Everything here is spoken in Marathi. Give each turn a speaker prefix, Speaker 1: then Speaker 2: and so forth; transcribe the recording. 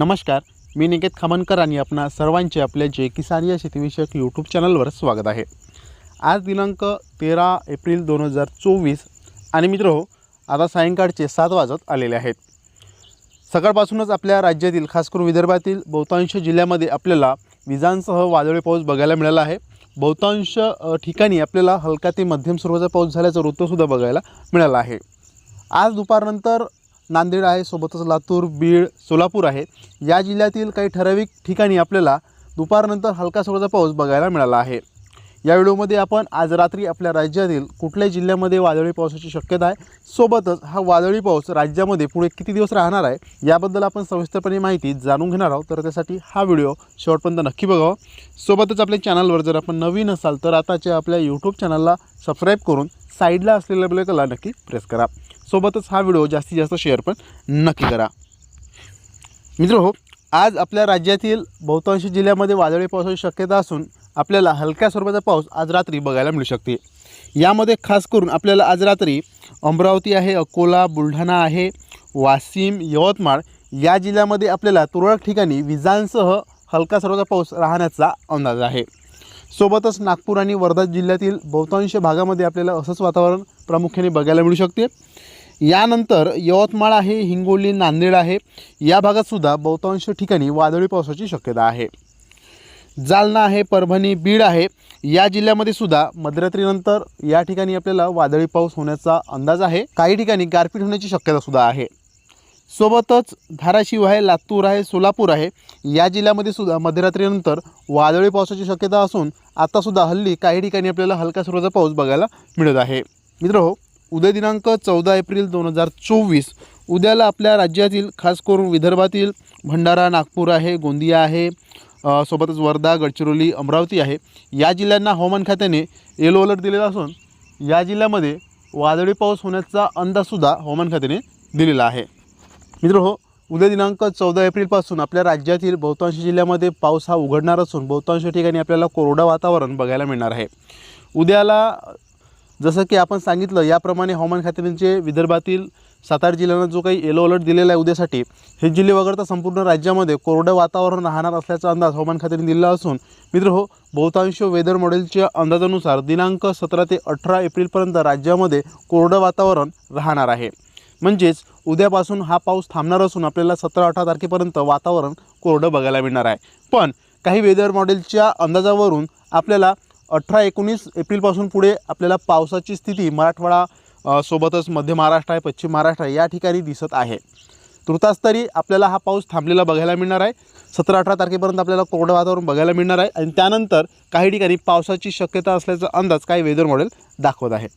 Speaker 1: नमस्कार मी निकेत खामनकर आणि आपणा सर्वांचे आपल्या जे किसान या शेतीविषयक यूट्यूब चॅनलवर स्वागत आहे. आज दिनांक तेरा एप्रिल दोन हजार चोवीस आणि मित्र हो आता सायंकाळचे सात वाजत आलेले आहेत. सकाळपासूनच आपल्या राज्यातील खास करून विदर्भातील बहुतांश जिल्ह्यामध्ये आपल्याला विजांसह वादळी पाऊस बघायला मिळाला आहे. बहुतांश ठिकाणी आपल्याला हलका ते मध्यम स्वरूपाचा पाऊस झाल्याचं वृत्तसुद्धा बघायला मिळालं आहे. आज दुपारनंतर नांदेड आहे सोबतच लातूर बीड सोलापूर आहे. या जिल्ह्यातील काही ठराविक ठिकाणी आपल्याला दुपारनंतर हलका स्वरूपाचा पाऊस बघायला मिळाला आहे. या व्हिडिओमध्ये आपण आज रात्री आपल्या राज्यातील कुठल्या जिल्ह्यामध्ये वादळी पावसाची शक्यता आहे सोबतच हा वादळी पाऊस राज्यामध्ये पुढे किती दिवस राहणार आहे याबद्दल आपण सविस्तरपणे माहिती जाणून घेणार आहोत. तर त्यासाठी हा व्हिडिओ शेवटपर्यंत नक्की बघावा. सोबतच आपल्या चॅनलवर जर आपण नवीन असाल तर आताच्या आपल्या यूट्यूब चॅनलला सबस्क्राईब करून साईडला असलेल्या बेलकला नक्की प्रेस करा. सोबतच हा व्हिडिओ जास्तीत जास्त शेअर पण नक्की करा. मित्र हो आज आपल्या राज्यातील बहुतांश जिल्ह्यामध्ये वादळी पावसाची शक्यता असून आपल्याला हलक्या स्वरूपाचा पाऊस आज रात्री बघायला मिळू शकते. यामध्ये खास करून आपल्याला आज रात्री अमरावती आहे अकोला बुलढाणा आहे वाशिम यवतमाळ या जिल्ह्यामध्ये आपल्याला तुरळक ठिकाणी विजांसह हलका स्वरूपाचा पाऊस राहण्याचा अंदाज आहे. सोबतच नागपूर आणि वर्धा जिल्ह्यातील बहुतांश भागामध्ये आपल्याला असंच वातावरण प्रामुख्याने बघायला मिळू शकते. यानंतर यवतमाळ आहे हिंगोली नांदेड आहे. या भागातसुद्धा बहुतांश ठिकाणी वादळी पावसाची शक्यता आहे. जालना आहे परभणी बीड आहे. या जिल्ह्यामध्ये सुद्धा मध्यरात्रीनंतर या ठिकाणी आपल्याला वादळी पाऊस होण्याचा अंदाज आहे. काही ठिकाणी गारपीट होण्याची शक्यता सुद्धा आहे. सोबतच धाराशिव आहे लातूर आहे सोलापूर आहे. या जिल्ह्यामध्ये सुद्धा मध्यरात्रीनंतर वादळी पावसाची शक्यता असून आतासुद्धा हल्ली काही ठिकाणी आपल्याला हलका सुरूचा पाऊस बघायला मिळत आहे. मित्र हो उद्या दिनांक चौदा एप्रिल दोन हजार चोवीस उद्याला आपल्या राज्यातील खास करून विदर्भातील भंडारा नागपूर आहे गोंदिया आहे सोबतच वर्धा गडचिरोली अमरावती आहे. या जिल्ह्यांना हवामान खात्याने येलो अलर्ट दिलेला असून या जिल्ह्यामध्ये वादळी पाऊस होण्याचा अंदाजसुद्धा हवामान खात्याने दिलेला आहे. मित्र हो उद्या दिनांक चौदा एप्रिलपासून आपल्या राज्यातील बहुतांश जिल्ह्यामध्ये पाऊस हा उघडणार असून बहुतांश ठिकाणी आपल्याला कोरडं वातावरण बघायला मिळणार आहे. उद्याला जसं की आपण सांगितलं याप्रमाणे हवामान खात्याने जे विदर्भातील सातारा जिल्ह्यांना जो काही येलो अलर्ट दिलेला आहे उद्यासाठी हे जिल्हे वगळता संपूर्ण राज्यामध्ये कोरडं वातावरण राहणार असल्याचा अंदाज हवामान खात्याने दिलेला असून मित्र हो बहुतांश वेदर मॉडेलच्या अंदाजानुसार दिनांक सतरा ते अठरा एप्रिलपर्यंत राज्यामध्ये कोरडं वातावरण राहणार आहे. म्हणजेच उद्यापासून हा पाऊस थांबणार असून आपल्याला सतरा अठरा तारखेपर्यंत वातावरण कोरडं बघायला मिळणार आहे. पण काही वेदर मॉडेलच्या अंदाजावरून आपल्याला अठरा एकोणीस एप्रिलपासून पुढे आपल्याला पावसाची स्थिती मराठवाडा सोबतच मध्य महाराष्ट्र आहे पश्चिम महाराष्ट्र आहे या ठिकाणी दिसत आहे. तृतास्तरी तरी आपल्याला हा पाऊस थांबलेला बघायला मिळणार आहे. सतरा अठरा तारखेपर्यंत आपल्याला कोरडं वातावरण बघायला मिळणार आहे. आणि त्यानंतर काही ठिकाणी पावसाची शक्यता असल्याचा अंदाज काही वेदर मॉडेल दाखवत आहे.